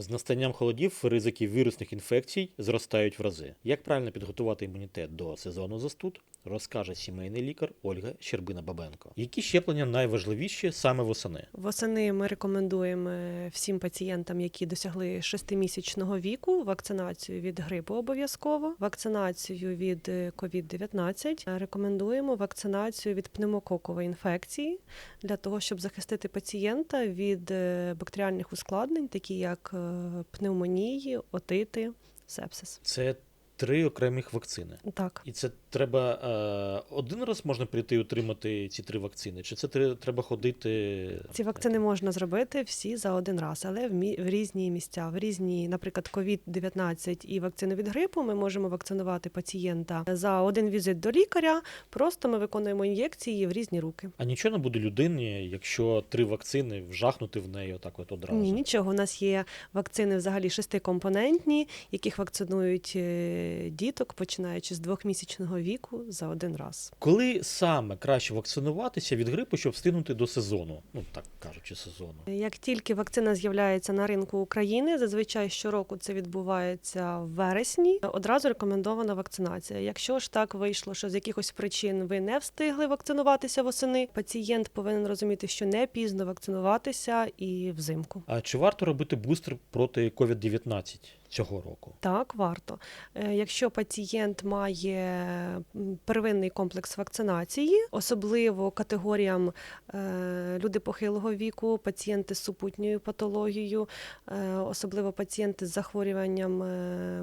З настанням холодів ризики вірусних інфекцій зростають в рази. Як правильно підготувати імунітет до сезону застуд, розкаже сімейний лікар Ольга Щербина-Бабенко. Які щеплення найважливіші саме восени? Восени ми рекомендуємо всім пацієнтам, які досягли шестимісячного віку, вакцинацію від грипу обов'язково, вакцинацію від е, COVID-19. Рекомендуємо вакцинацію від пневмококової інфекції для того, щоб захистити пацієнта від е, бактеріальних ускладнень, такі як е, пневмонії, отити, сепсис. Це три окремих вакцини. Так. І це треба е, один раз можна прийти і отримати ці три вакцини, чи це тре- треба ходити? Ці вакцини можна зробити всі за один раз, але в, мі- в різні місця, в різні, наприклад, COVID-19 і вакцину від грипу. Ми можемо вакцинувати пацієнта за один візит до лікаря. Просто ми виконуємо ін'єкції в різні руки. А нічого не буде людині, якщо три вакцини вжахнути в неї отак от одразу. Ні, нічого. У нас є вакцини взагалі шестикомпонентні, яких вакцинують е, діток, починаючи з двохмісячного віку за один раз. Коли саме краще вакцинуватися від грипу, щоб встигнути до сезону? Ну так кажучи, сезону. Як тільки вакцина з'являється на ринку України, зазвичай щороку це відбувається в вересні. Одразу рекомендована вакцинація. Якщо ж так вийшло, що з якихось причин ви не встигли вакцинуватися восени, пацієнт повинен розуміти, що не пізно вакцинуватися і взимку. А чи варто робити бустер проти COVID-19 цього року? Так, варто. Е, Якщо пацієнт має первинний комплекс вакцинації, особливо категоріям е, люди похилого віку, пацієнти з супутньою патологією, е, особливо пацієнти з захворюванням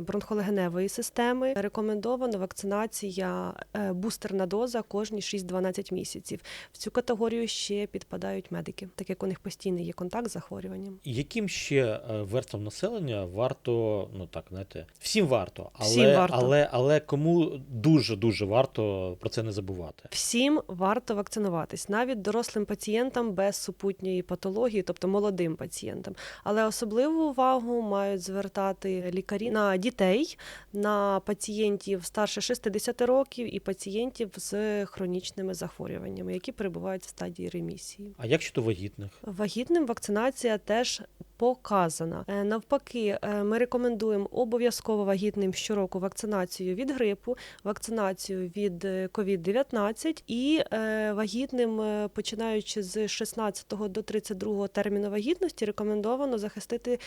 бронхолегеневої системи, рекомендована вакцинація бустерна доза кожні 6-12 місяців. В цю категорію ще підпадають медики, так як у них постійний є контакт з захворюванням. Яким ще верствам населення варто, ну так знаєте, всім варто, але Всім варто. але але кому дуже дуже варто про це не забувати. Всім варто вакцинуватись, навіть дорослим пацієнтам без супутньої патології, тобто молодим пацієнтам. Але особливу увагу мають звертати лікарі на дітей, на пацієнтів старше 60 років і пацієнтів з хронічними захворюваннями, які перебувають в стадії ремісії. А як щодо вагітних? Вагітним вакцинація теж показана. Е, Навпаки, е, ми рекомендуємо обов'язково вагітним щороку вакцинацію від грипу, вакцинацію від е, COVID-19 і е, вагітним, е, починаючи з 16 до 32 терміну вагітності, рекомендовано захистити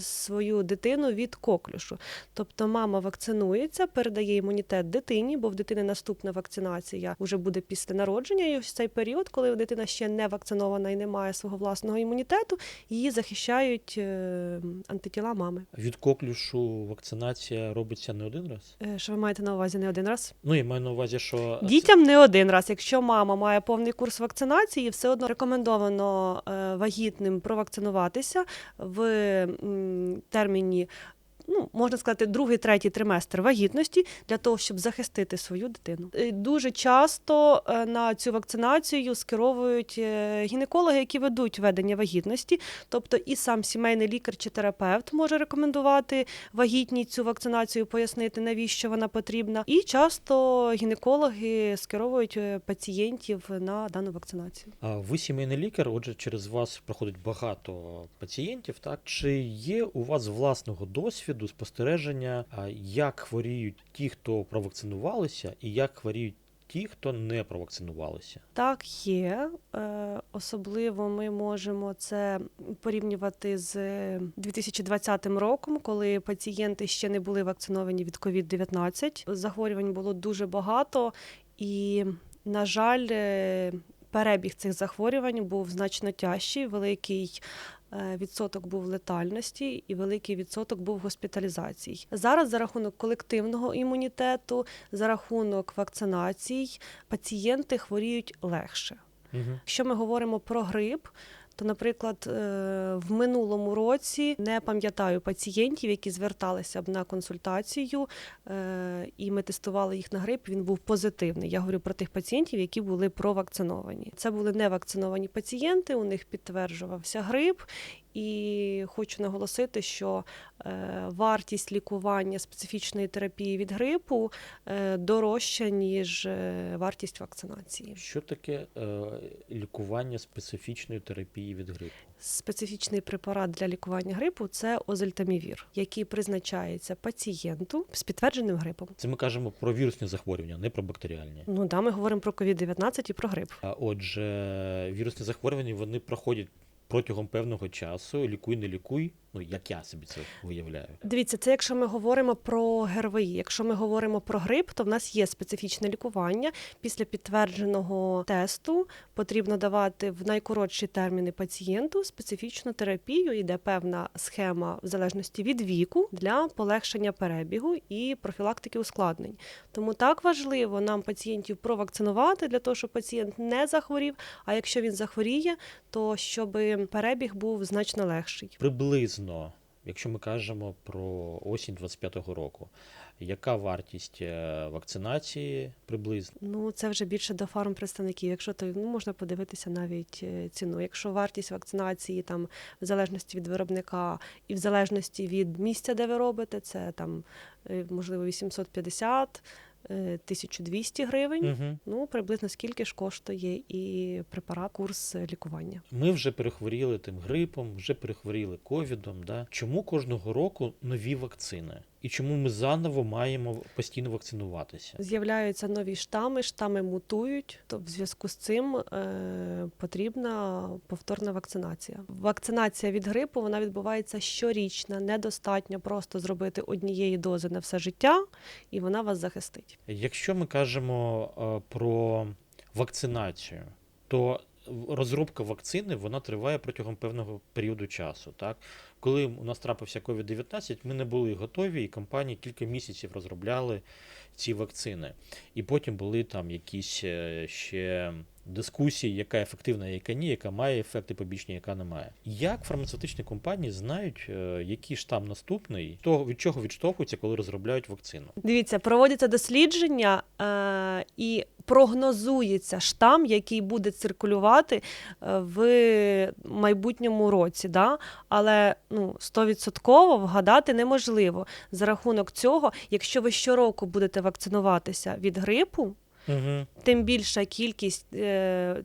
свою дитину від коклюшу. Тобто мама вакцинується, передає імунітет дитині, бо в дитини наступна вакцинація вже буде після народження. І ось цей період, коли дитина ще не вакцинована і не має свого власного імунітету, її захищають е, антитіла мами. Від коклюшу вакцинація робиться не один раз? Е, Що ви маєте на увазі не один раз? Ну я маю на увазі, що Дітям не один раз. Якщо мама має повний курс вакцинації, все одно рекомендовано е, вагітним провакцинуватися в терміні. Ну, можна сказати, другий, третій триместр вагітності для того, щоб захистити свою дитину. Е, Дуже часто е, на цю вакцинацію скеровують е, гінекологи, які ведуть ведення вагітності. Тобто і сам сімейний лікар чи терапевт може рекомендувати вагітній цю вакцинацію, пояснити, навіщо вона потрібна. І часто гінекологи скеровують пацієнтів на дану вакцинацію. А ви сімейний лікар, отже, через вас проходить багато пацієнтів. Так чи є у вас власного досвіду спостереження, як хворіють ті, хто провакцинувалися, і як хворіють ті, хто не провакцинувалися? Так, є. Е, Особливо ми можемо це порівнювати з 2020 роком, коли пацієнти ще не були вакциновані від COVID-19. Захворювань було дуже багато, і, на жаль, е, перебіг цих захворювань був значно тяжчий, великий. Е, Відсоток був летальності і великий відсоток був госпіталізацій. Зараз за рахунок колективного імунітету, за рахунок вакцинацій, пацієнти хворіють легше. Якщо ми говоримо про грип, то, наприклад, е, в минулому році не пам'ятаю пацієнтів, які зверталися б на консультацію, е, і ми тестували їх на грип. Він був позитивний. Я говорю про тих пацієнтів, які були провакциновані. Це були невакциновані пацієнти. У них підтверджувався грип, І хочу наголосити, що е, вартість лікування специфічної терапії від грипу е, дорожча, ніж е, вартість вакцинації. Що таке лікування специфічної терапії від грипу? Специфічний препарат для лікування грипу це озельтамівір, який призначається пацієнту з підтвердженим грипом. Це ми кажемо про вірусні захворювання, не про бактеріальні. Ну да, ми говоримо про COVID-19 і про грип. А отже, вірусні захворювання вони проходять протягом певного часу. Лікуй, не лікуй. Ну як я собі це виявляю. Дивіться, це якщо ми говоримо про ГРВІ. Якщо ми говоримо про грип, то в нас є специфічне лікування. Після підтвердженого тесту потрібно давати в найкоротші терміни пацієнту специфічну терапію. Йде певна схема в залежності від віку для полегшення перебігу і профілактики ускладнень. Тому так важливо нам пацієнтів провакцинувати для того, щоб пацієнт не захворів. А якщо він захворіє, то щоб перебіг був значно легший. Приблизно, якщо ми кажемо про осінь 25-го року, яка вартість е, вакцинації приблизно? Ну, це вже більше до фармпредставників. Якщо то ну, можна подивитися навіть е, ціну. Якщо вартість вакцинації там в залежності від виробника і в залежності від місця, де ви робите, це там е, можливо 850, е, 1200 гривень. Угу. Ну, приблизно скільки ж коштує і препарат, курс е, лікування. Ми вже перехворіли тим грипом, вже перехворіли ковідом. Да? Чому кожного року нові вакцини? І чому ми заново маємо постійно вакцинуватися? З'являються нові штами, штами мутують. То в зв'язку з цим е, потрібна повторна вакцинація. Вакцинація від грипу вона відбувається щорічно. Недостатньо просто зробити однієї дози на все життя, і вона вас захистить. Якщо ми кажемо е, про вакцинацію, то розробка вакцини вона триває протягом певного періоду часу. Так? Коли у нас трапився COVID-19, ми не були готові, і компанії кілька місяців розробляли ці вакцини. І потім були там якісь е, ще дискусії, яка ефективна, яка ні, яка має ефекти побічні, яка не має. Як фармацевтичні компанії знають, е, який штам наступний, того від чого відштовхуються, коли розробляють вакцину? Дивіться, проводяться дослідження е, і прогнозується штам, який буде циркулювати е, в майбутньому році. Да? Але ну, 100% вгадати неможливо. За рахунок цього, якщо ви щороку будете вакцинуватися від грипу, Угу. тим більша кількість, е,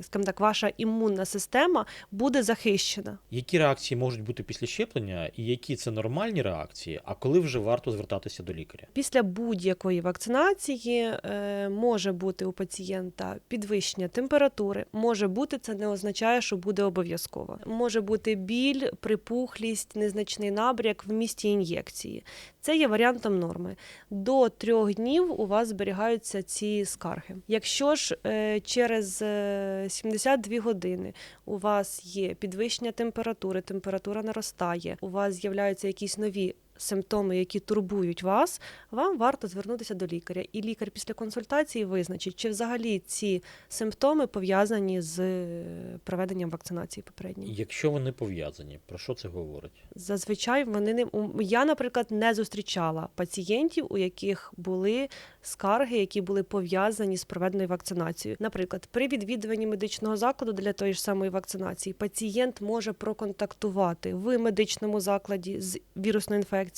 скажімо так, ваша імунна система буде захищена. Які реакції можуть бути після щеплення, і які це нормальні реакції, а коли вже варто звертатися до лікаря? Після будь-якої вакцинації е, може бути у пацієнта підвищення температури. Може бути, це не означає, що буде обов'язково. Може бути біль, припухлість, незначний набряк в місті ін'єкції. Це є варіантом норми. До трьох днів у вас зберігаються ці скарги. Якщо ж е, через е, 72 години у вас є підвищення температури, температура наростає, у вас з'являються якісь нові симптоми, які турбують вас, вам варто звернутися до лікаря. І лікар після консультації визначить, чи взагалі ці симптоми пов'язані з е, проведенням вакцинації попередньої. Якщо вони пов'язані, про що це говорить? Зазвичай вони не я, наприклад, не зустрічала пацієнтів, у яких були скарги, які були пов'язані з проведеною вакцинацією. Наприклад, при відвідуванні медичного закладу для тої ж самої вакцинації пацієнт може проконтактувати в медичному закладі з вірусною інфекцією.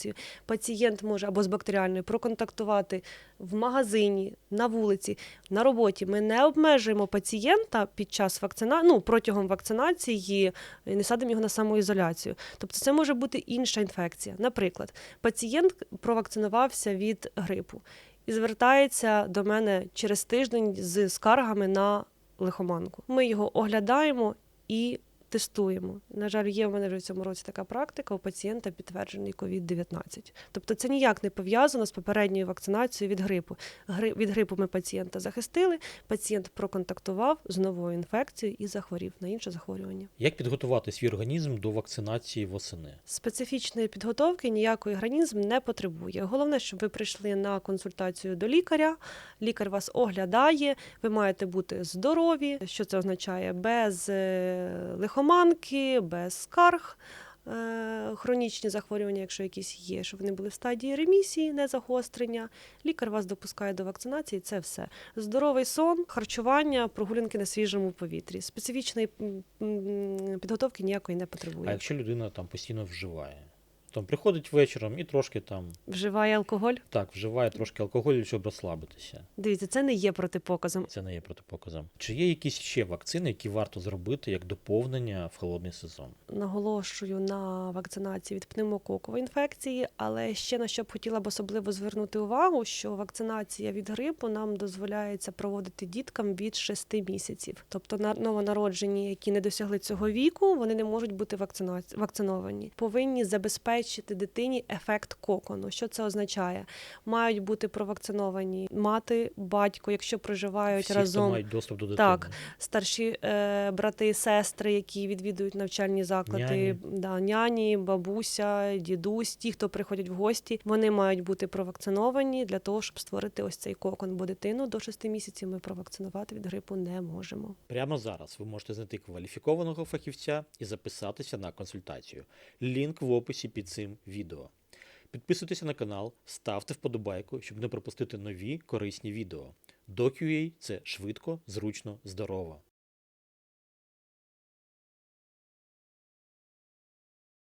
Пацієнт може або з бактеріальною проконтактувати в магазині, на вулиці, на роботі. Ми не обмежуємо пацієнта під час вакцинації, ну протягом вакцинації, і не садимо його на самоізоляцію. Тобто це може бути інша інфекція. Наприклад, пацієнт провакцинувався від грипу і звертається до мене через тиждень з скаргами на лихоманку. Ми його оглядаємо і тестуємо. На жаль, є в мене вже в цьому році така практика. У пацієнта підтверджений COVID-19. Тобто це ніяк не пов'язано з попередньою вакцинацією від грипу. Гри- Від грипу ми пацієнта захистили, пацієнт проконтактував з новою інфекцією і захворів на інше захворювання. Як підготувати свій організм до вакцинації восени? Специфічної підготовки ніякий організм не потребує. Головне, щоб ви прийшли на консультацію до лікаря. Лікар вас оглядає, ви маєте бути здорові. Що це означає? Без е, лихоманки, без скарг. е, Хронічні захворювання, якщо якісь є, щоб вони були в стадії ремісії, не загострення. Лікар вас допускає до вакцинації. Це все. Здоровий сон, харчування, прогулянки на свіжому повітрі. Специфічної підготовки ніякої не потребує. А якщо людина там постійно вживає? Там приходить вечором і трошки там Вживає алкоголь. так вживає трошки алкоголю, щоб розслабитися. Дивіться, це не є протипоказом. Це не є протипоказом. Чи є якісь ще вакцини, які варто зробити як доповнення в холодний сезон? Наголошую на вакцинації від пневмококової інфекції, але ще на що б хотіла б особливо звернути увагу, що вакцинація від грипу нам дозволяється проводити діткам від 6 місяців. Тобто на- новонароджені, які не досягли цього віку, вони не можуть бути вакциновані. Повинні забезпечити дитині ефект кокону. Що це означає? Мають бути провакциновані мати, батько, якщо проживають Всі, разом хто мають доступ до дитини. Так. старші е, брати, сестри, які відвідують навчальні заклади, Няні. Да, няні, бабуся, дідусь, ті, хто приходять в гості, вони мають бути провакциновані для того, щоб створити ось цей кокон. Бо дитину до 6 місяців ми провакцинувати від грипу не можемо. Прямо зараз ви можете знайти кваліфікованого фахівця і записатися на консультацію. Лінк в описі під цим відео. Підписуйтеся на канал, ставте вподобайку, щоб не пропустити нові корисні відео. DocUA – це швидко, зручно, здорово.